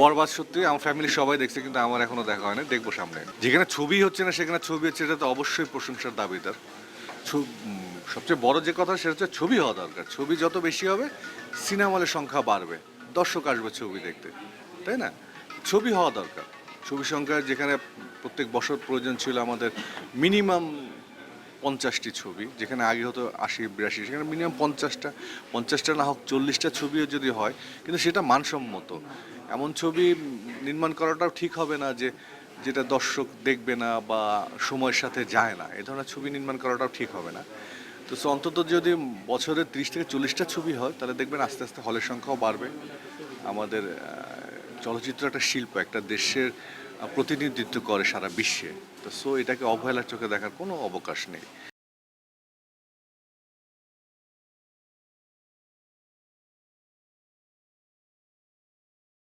বরবাদ সত্যি, আমার ফ্যামিলি সবাই দেখছে, কিন্তু আমার এখনও দেখা হয় না দেখব সামনে। যেখানে ছবি হচ্ছে না, সেখানে ছবি হচ্ছে এটা তো অবশ্যই প্রশংসার দাবিদার সবচেয়ে বড় যে কথা, সেটা হচ্ছে ছবি হওয়া দরকার। ছবি যত বেশি হবে সিনেমা হলের সংখ্যা বাড়বে। দর্শক আসবে ছবি দেখতে, তাই না? ছবি হওয়া দরকার। ছবি সংখ্যা যেখানে প্রত্যেক বছর প্রয়োজন ছিল আমাদের মিনিমাম পঞ্চাশটি ছবি, যেখানে আগে হতো আশি, বিরাশি, সেখানে মিনিমাম পঞ্চাশটা পঞ্চাশটা না হোক চল্লিশটা ছবিও যদি হয়, কিন্তু সেটা মানসম্মত। এমন ছবি নির্মাণ করাটাও ঠিক হবে না যে যেটা দর্শক দেখবে না বা সময়ের সাথে যায় না। এ ধরনের ছবি নির্মাণ করাটাও ঠিক হবে না। তো অন্তত যদি বছরে ত্রিশ থেকে চল্লিশটা ছবি হয়, তাহলে দেখবেন আস্তে আস্তে হলের সংখ্যাও বাড়বে। আমাদের চলচ্চিত্র একটা শিল্প, একটা দেশের প্রতিনিধিত্ব করে সারা বিশ্বে। তো সো এটাকে অবহেলার চোখে দেখার কোনো অবকাশ নেই।